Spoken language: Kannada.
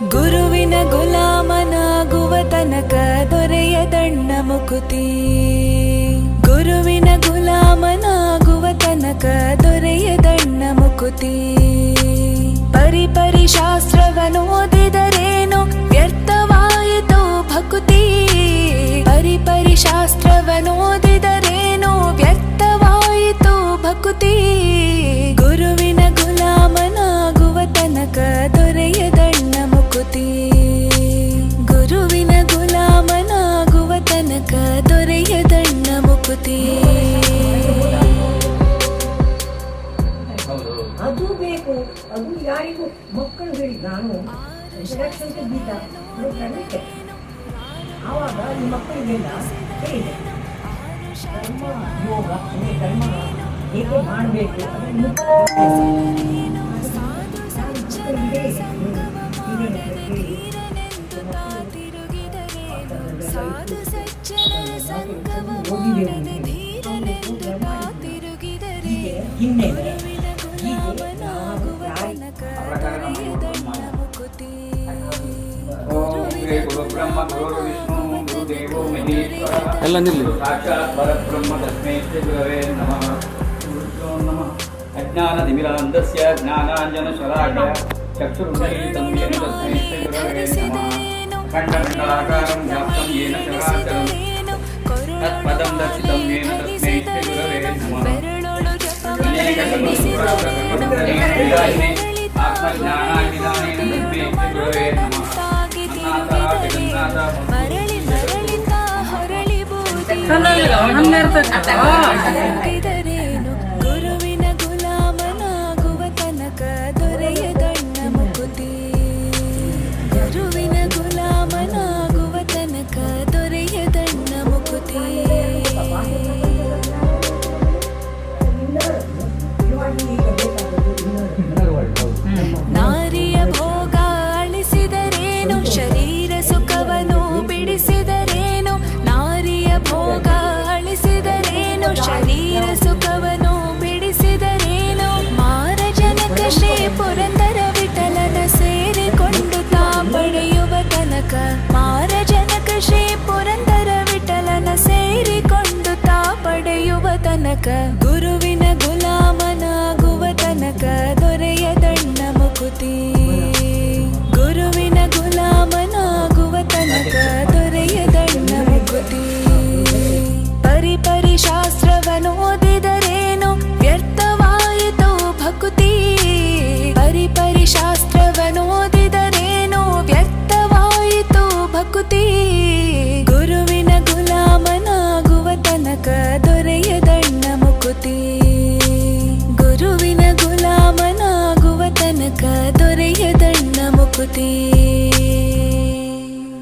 ಗುರುವಿನ ಗುಲಾಮನಾಗುವ ತನಕ ದೊರೆಯದಣ್ಣ ಮುಕುತಿ. ಗುರುವಿನ ಗುಲಾಮನಾಗುವ ತನಕ ದೊರೆಯದಣ್ಣ ಮುಕುತಿ. ಮುಕುತಿ ಅದು ಬೇಕು. ಅದು ಯಾರಿಗೂ ಮಕ್ಕಳು ಹೇಳಿ ನಾನು ಗೀತ ಅದು ಖಂಡಿತ ಆವಾಗ ಈ ಮಕ್ಕಳಿಗೆಲ್ಲ ಹೇಳಿದೆ. ಕರ್ಮ ಯೋಗ ಅಂದ್ರೆ ಕರ್ಮ ಹೇಗೆ ಮಾಡಬೇಕು ಸಾಧು ಸಜ್ಜನ ಸಂಗಮ ಮಾಡದೆ ಧೀರನೆಂದು ಹಿನ್ನೆಲೆ ಗುರುದೇವೋ ಮಹೇಶ್ವರ. ಎಲ್ಲ ನಿಲ್ಲಿ. ಸಾಕ್ಷಾತ್ ಪರಬ್ರಹ್ಮ ತಸ್ಮೈ ಶ್ರೀ ಗುರವೇ ನಮಃ. ಗುರುಭ್ಯೋ ನಮಃ. ಅಜ್ಞಾನತಿಮಿರಾಂಧಸ್ಯ ಜ್ಞಾನಾಂಜನಶಲಾಕಯ ಚಕ್ಷುರುದಯಿತಂ ಯೇನ ತಸ್ಮೈ ಶ್ರೀ ಗುರವೇ ನಮಃ. ಖಂಡಮಂಡಲಾಕಾರಂ ವ್ಯಾಪ್ತಂ ಯೇನ ಚರಾಚರಂ. ತತ್ಪದಂ ದರ್ಶಿತಂ ಯೇನ ತಸ್ಮೈ ಶ್ರೀ ಗುರವೇ ನಮಃ ಆತ್ಮಜ್ಞಾನಾಭಿಧಾನೇನ ನಮಃ ಮರಳಿ ಮರಳಿತ ಹೊರಳಿ ಬೂದಿ ಪುರಂದರ ವಿಠಲನ ಸೇರಿಕೊಂಡು ನಾ ಪಡೆಯುವ ತನಕ ಮಾರ ಜನಕ ಶ್ರೀ ಪುರಂದರ ವಿಠಲನ ಸೇರಿಕೊಂಡು ತಾ ಪಡೆಯುವ ತನಕ